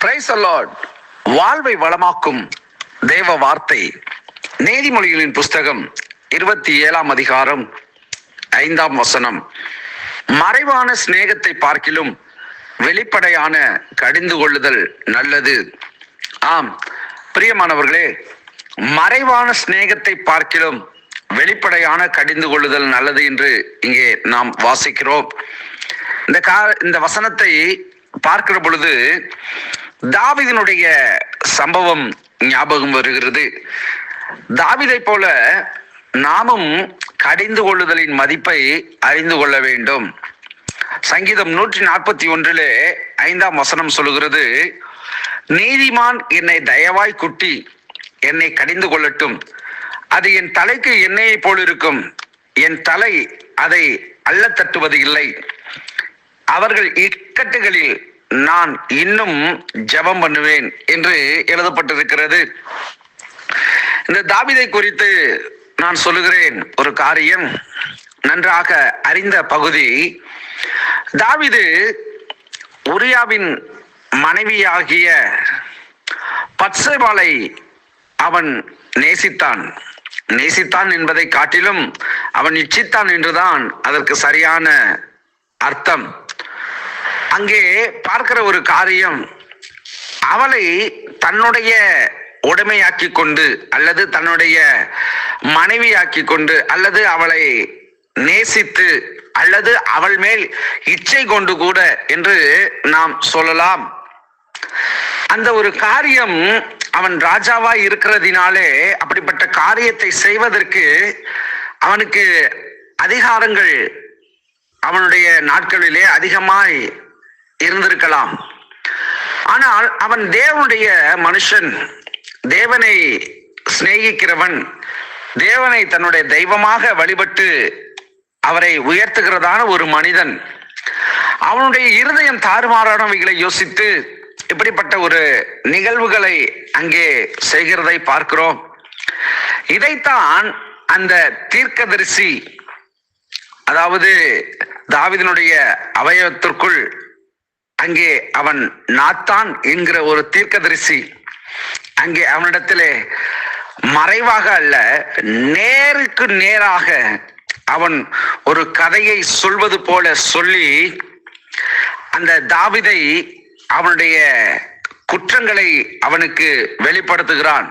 Price alert வாழ்வை வளமாக்கும் தேவ வார்த்தை. நீதிமொழிகளின் புஸ்தகம் இருபத்தி ஏழாம் அதிகாரம் ஐந்தாம் வசனம். மறைவான சிநேகத்தை பார்க்கிலும் வெளிப்படையான கடிந்து கொள்ளுதல் நல்லது. ஆம் பிரியமானவர்களே மறைவான சிநேகத்தை பார்க்கிலும் வெளிப்படையான கடிந்து கொள்ளுதல் நல்லது என்று இங்கே நாம் வாசிக்கிறோம். இந்த கா இந்த வசனத்தை பார்க்கிற பொழுது தாவிதனுடைய சம்பவம் ஞாபகம் வருகிறது. தாவிதை போல நாமும் கடிந்து கொள்ளுதலின் மதிப்பை அறிந்து கொள்ள வேண்டும். சங்கீதம் நூற்றி நாற்பத்தி ஒன்றிலே ஐந்தாம் வசனம் சொல்லுகிறது நீதிமான் என்னை தயவாய் குட்டி என்னை கடிந்து கொள்ளட்டும். அது என் தலைக்கு எண்ணெயை போல் இருக்கும். என் தலை அதை அள்ள தட்டுவது இல்லை. அவர்கள் இக்கட்டுகளில் நான் இன்னும் ஜெபம் பண்ணுவேன் என்று எழுதப்பட்டிருக்கிறது. இந்த தாவிதை குறித்து நான் சொல்லுகிறேன். ஒரு காரியம் நன்றாக அறிந்த பகுதி. தாவிது உரியாவின் மனைவியாகிய பத்சேபாலை அவன் நேசித்தான். நேசித்தான் என்பதை காட்டிலும் அவன் இச்சித்தான் என்றுதான் அதற்கு சரியான அர்த்தம். அங்கே பார்க்கிற ஒரு காரியம் அவளை தன்னுடைய உடைமையாக்கி கொண்டு அல்லது தன்னுடைய மனைவியாக்கி கொண்டு அல்லது அவளை நேசித்து அல்லது அவள் மேல் இச்சை கொண்டு கூட என்று நாம் சொல்லலாம். அந்த ஒரு காரியம் அவன் ராஜாவா இருக்கிறதினாலே அப்படிப்பட்ட காரியத்தை செய்வதற்கு அவனுக்கு அதிகாரங்கள் அவனுடைய நாட்களிலே அதிகமாய் இருந்திருக்கலாம். ஆனால் அவன் தேவனுடைய மனுஷன் தேவனை சிநேகிக்கிறவன் தேவனை தன்னுடைய தெய்வமாக வழிபட்டு அவரை உயர்த்துகிறதான ஒரு மனிதன். அவனுடைய இருதயம் தாறுமாறானவைகளை யோசித்து இப்படிப்பட்ட ஒரு நிகழ்வுகளை அங்கே செய்கிறதை பார்க்கிறோம். இதைத்தான் அந்த தீர்க்கதரிசி அதாவது தாவிதனுடைய அவயவத்திற்குள் அங்கே அவன் நாத்தான் என்கிற ஒரு தீர்க்கதரிசி. அங்கே அவனிடத்திலே மறைவாக அல்ல நேருக்கு நேராக அவன் ஒரு கதையை சொல்வது போல சொல்லி அந்த தாவிதை அவனுடைய குற்றங்களை அவனுக்கு வெளிப்படுத்துகிறான்.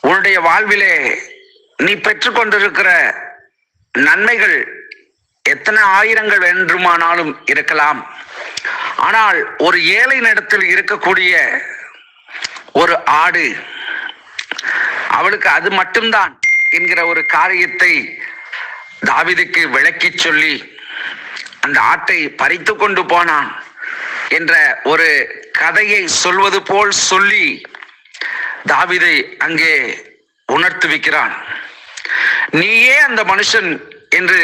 உன்னுடைய வாழ்விலே நீ பெற்றுக்கொண்டிருக்கிற நன்மைகள் எத்தனை ஆயிரங்கள் வேண்டுமானாலும் இருக்கலாம். ஆனால் ஒரு ஏழை நடத்தில் இருக்கக்கூடிய ஒரு ஆடு அவளுக்கு அது மட்டும்தான் என்கிற ஒரு காரியத்தை தாவிதுக்கு விளக்கி சொல்லி அந்த ஆட்டை பறித்து கொண்டு போனான் என்ற ஒரு கதையை சொல்வது போல் சொல்லி தாவிதை அங்கே உணர்த்துவிக்கிறான். நீயே அந்த மனுஷன் என்று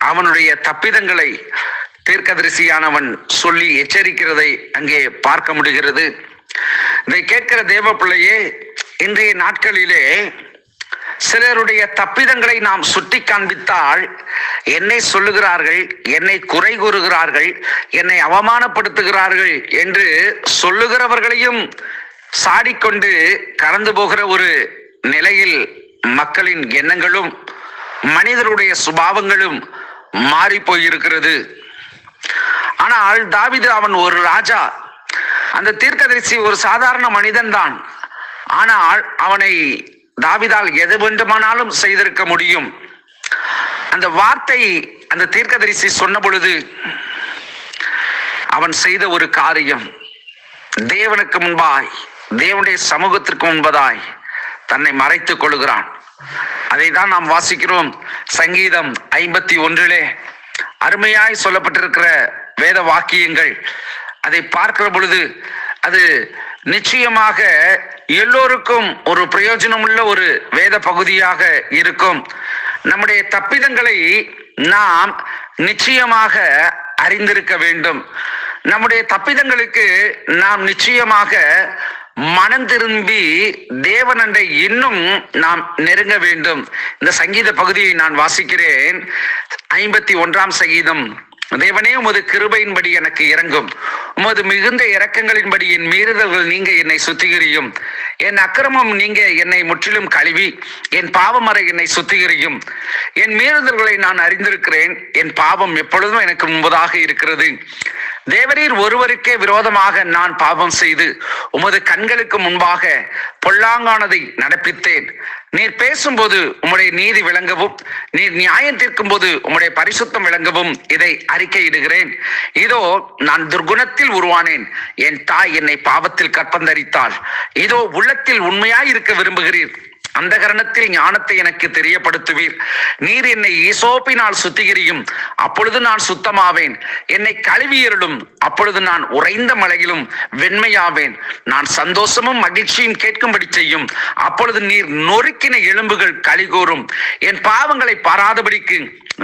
அவனுடைய தப்பிதங்களை தீர்க்கதரிசியானவன் சொல்லி எச்சரிக்கிறதை அங்கே பார்க்க முடிகிறது. இதை கேட்கிற தேவ பிள்ளையே இன்றைய நாட்களிலே சிலருடைய தப்பிதங்களை நாம் சுட்டி காண்பித்தால் என்னை சொல்லுகிறார்கள் என்னை குறை கூறுகிறார்கள் என்னை அவமானப்படுத்துகிறார்கள் என்று சொல்லுகிறவர்களையும் சாடிக்கொண்டு கடந்து போகிற ஒரு நிலையில் மக்களின் எண்ணங்களும் மனிதருடைய சுபாவங்களும் மாறி போயிருக்கிறது. ஆனால் தாவிது அவன் ஒரு ராஜா. அந்த தீர்க்கதரிசி ஒரு சாதாரண மனிதன்தான். ஆனால் அவனை தாவிதால் எது வேண்டுமானாலும் செய்திருக்க முடியும். அந்த வார்த்தை அந்த தீர்க்கதரிசி சொன்ன பொழுது அவன் செய்த ஒரு காரியம். தேவனுக்கு முன்பாய் தேவனுடைய சமூகத்திற்கு முன்பதாய் தன்னை மறைத்துக் கொள்கிறான். அதை தான் நாம் வாசிக்கிறோம். சங்கீதம் ஐம்பத்தி ஒன்றிலே அருமையாய் சொல்லப்பட்டிருக்கிற வேத வாக்கியங்கள். அதை பார்க்கிற பொழுது அது நிச்சயமாக எல்லோருக்கும் ஒரு பிரயோஜனமுள்ள ஒரு வேத பகுதியாக இருக்கும். நம்முடைய தப்பிதங்களை நாம் நிச்சயமாக அறிந்திருக்க வேண்டும். நம்முடைய தப்பிதங்களுக்கு நாம் நிச்சயமாக மனம் திரும்பி தேவனண்டை இன்னும் நாம் நெருங்க வேண்டும். இந்த சங்கீத பகுதியை நான் வாசிக்கிறேன். ஐம்பத்தி ஒன்றாம் சங்கீதம். தேவனே உமது கிருபையின்படி எனக்கு இறங்கும் உமது மிகுந்த இரக்கங்களின்படி என் மீறுதல்கள் நீங்க என்னை சுத்திகரியும். என் அக்கிரமம் நீங்க என்னை முற்றிலும் கழுவி. என் பாவமறை என்னை சுத்திகரியும். என் மீறுதல்களை நான் அறிந்திருக்கிறேன். என் பாவம் எப்பொழுதும் எனக்கு முன்பதாக இருக்கிறது. தேவரீர் ஒருவருக்கே விரோதமாக நான் பாவம் செய்து உமது கண்களுக்கு முன்பாக பொல்லாங்கானதை நடப்பித்தேன். நீர் பேசும்போது உம்முடைய நீதி விளங்கவும் நீர் நியாயம் தீர்க்கும் போது உம்முடைய பரிசுத்தம் விளங்கவும் இதை அறிக்கையிடுகிறேன். இதோ நான் துர்குணத்தில் உருவானேன். என் தாய் என்னை பாவத்தில் கற்பந்தரித்தாள். இதோ உள்ளத்தில் உண்மையாய் இருக்க விரும்புகிறீர். அந்த கரணத்தில் ஞானத்தை எனக்கு தெரியப்படுத்துவீர். நீர் என்னை ஈசோப்பினால் சுத்திகரியும் அப்பொழுது நான் சுத்தமாவேன். என்னை கழுவியருளும் அப்பொழுது நான் உறைந்த மலையிலும் வெண்மையாவேன். நான் சந்தோஷமும் மகிழ்ச்சியும் கேட்கும்படி செய்யும் அப்பொழுது நீர் நொறுக்கின எலும்புகள் கலிகூறும் என் பாவங்களை பாராதபடிக்கு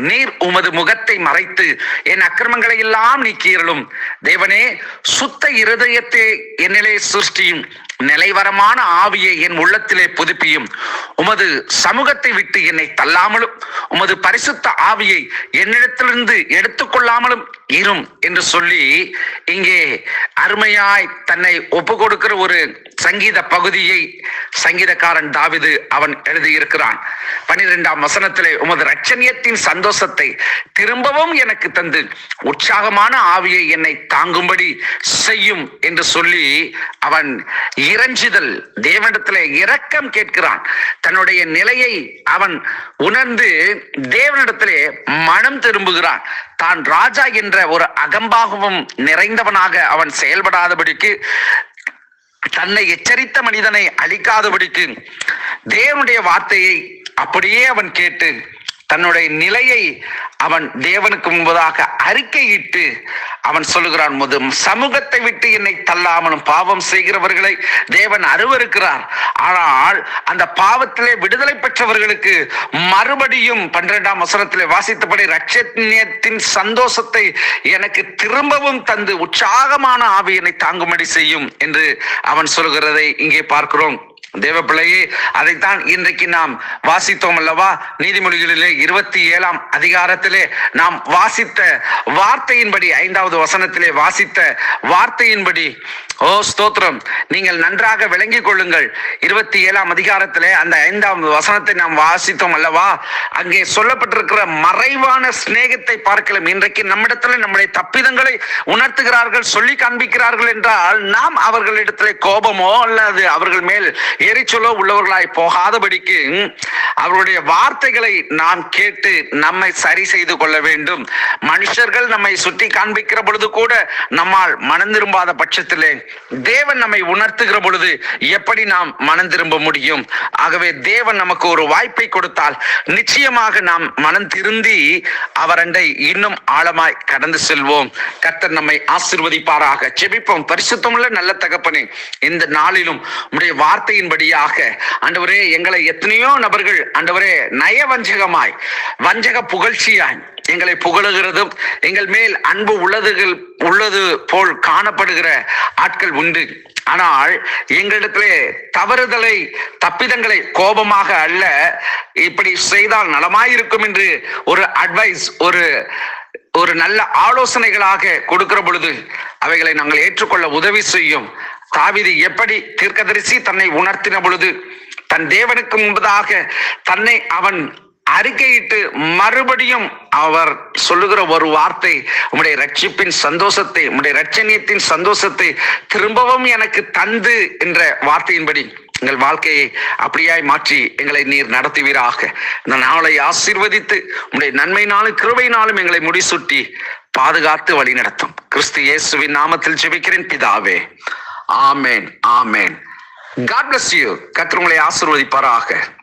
நீர் உமது முகத்தை மறைத்து என் அக்கிரமங்களை எல்லாம் நீக்கியருளும். தேவனே சுத்த இருதயத்தை என்னிலே சிருஷ்டியும். நிலைவரமான ஆவியை என் உள்ளத்திலே புதுப்பியும். உமது சமூகத்தை விட்டு என்னை தள்ளாமலும் உமது பரிசுத்த ஆவியை என்னிடத்திலிருந்து எடுத்துக்கொள்ளாமலும் இரும் என்று சொல்லி இங்கே அருமையாய் தன்னை ஒப்பு கொடுக்கிற ஒரு சங்கீத பகுதியை சங்கீதக்காரன் தாவிது அவன் எழுதியிருக்கிறான். பனிரெண்டாம் வசனத்திலே உமது ரட்சணியத்தின் சந்தோஷத்தை திரும்பவும் எனக்கு தந்து உற்சாகமான ஆவியை என்னை தாங்கும்படி செய்யும் என்று சொல்லி அவன் இறஞ்சிதல் தேவனிடத்திலே இரக்கம் கேட்கிறான். தன்னுடைய நிலையை அவன் உணர்ந்து தேவனிடத்திலே மனம் திரும்புகிறான். தான் ராஜா என்ற ஒரு அகம்பாகவும் நிறைந்தவனாக அவன் செயல்படாதபடிக்கு தன்னை எச்சரித்த மனிதனை அழிக்காதபடிக்கு தேவனுடைய வார்த்தையை அப்படியே அவன் கேட்டு தன்னுடைய நிலையை அவன் தேவனுக்கு முன்பதாக அறிக்கையிட்டு அவன் சொல்லுகிறான் முது சமூகத்தை விட்டு என்னை தள்ளாமலும் பாவம் செய்கிறவர்களை தேவன் அருவருக்கிறார். ஆனால் அந்த பாவத்திலே விடுதலை பெற்றவர்களுக்கு மறுபடியும் பன்னிரெண்டாம் வசனத்திலே வாசித்தபடி ரட்சத்தின் சந்தோஷத்தை எனக்கு திரும்பவும் தந்து உற்சாகமான ஆவியனை தாங்கும்படி செய்யும் என்று அவன் சொல்கிறதை இங்கே பார்க்கிறோம். தேவ பிள்ளையே அதைத்தான் இன்றைக்கு நாம் வாசித்தோம் அல்லவா? நீதிமொழிகளிலே இருபத்தி ஏழாம் அதிகாரத்திலே நாம் வாசித்த வார்த்தையின்படி ஐந்தாவது வசனத்திலே வாசித்த வார்த்தையின்படி ஓ ஸ்தோத்திரம் நீங்கள் நன்றாக விளங்கிக் கொள்ளுங்கள். இருபத்தி ஏழாம் அதிகாரத்திலே அந்த ஐந்தாவது வசனத்தை நாம் வாசித்தோம் அல்லவா? அங்கே சொல்லப்பட்டிருக்கிற மறைவான சிநேகத்தை பார்க்கலாம். இன்றைக்கு நம்மிடத்தில் நம்முடைய தப்பிதங்களை உணர்த்துகிறார்கள் சொல்லி காண்பிக்கிறார்கள் என்றால் நாம் அவர்களிடத்திலே கோபமோ அல்லது அவர்கள் மேல் எரிச்சலோ உள்ளவர்களாய் போகாதபடிக்கு அவருடைய வார்த்தைகளை நாம் கேட்டு நம்மை சரி செய்து கொள்ள வேண்டும். மனுஷர்கள் நம்மை சுற்றி காண்பிக்கிற பொழுது கூட நம்மால் மனம் திரும்பாத பட்சத்திலே தேவன் நம்மை உணர்த்துகிற பொழுது எப்படி நாம் மனம் திரும்ப முடியும்? ஆகவே தேவன் நமக்கு ஒரு வாய்ப்பை கொடுத்தால் நிச்சயமாக நாம் மனம் திருந்தி அவரண்டை இன்னும் ஆழமாய் கடந்து செல்வோம். கர்த்தர் நம்மை ஆசிர்வதிப்பாராக. செபிப்போம் பரிசுத்தமுள்ள நல்ல தகப்பனே இந்த நாளிலும் உடைய வார்த்தையின் செய்யும்படியாக ஆண்டவரே எங்களை எத்தனையோ நபர்கள் ஆண்டவரே நயவஞ்சகமாய் வஞ்சக புகழ்ச்சியாய் எங்களை புகழுகிறதும் எங்கள் மேல் அன்பு உள்ளதுகள் உள்ளது போல் காணப்படுகிற ஆட்கள் உண்டு. ஆனால் எங்களிடத்திலே தவறுதலை தப்பிதங்களை கோபமாக அல்ல இப்படி செய்தால் நலமாயிருக்கும் என்று ஒரு அட்வைஸ் ஒரு ஒரு நல்ல ஆலோசனைகளாக கொடுக்கிற பொழுது அவைகளை நாங்கள் ஏற்றுக்கொள்ள உதவி செய்யும் தாவிது எப்படி தீர்க்கதரிசி தன்னை உணர்த்தின பொழுது தன் தேவனுக்கு முன்பதாக தன்னை அவன் அறிக்கையிட்டு மறுபடியும் அவர் சொல்லுகிற ஒரு வார்த்தை உம்முடைய ரட்சிப்பின் சந்தோஷத்தை உம்முடைய ரட்சணியத்தின் சந்தோஷத்தை திரும்பவும் எனக்கு தந்து என்ற வார்த்தையின்படி எங்கள் வாழ்க்கையை அப்படியாய் மாற்றி எங்களை நீர் நடத்துவீராக. இந்த நாளை ஆசீர்வதித்து உம்முடைய கிருவை நாளும் எங்களை முடிசூட்டி பாதுகாத்து வழி நடத்தும் கிறிஸ்து இயேசுவின் நாமத்தில் ஜெபிக்கிறேன். பிதாவே ஆமேன் ஆமேன். காட் பிளஸ் யூ கர்த்தர் உங்களை ஆசீர்வதிப்பாராக.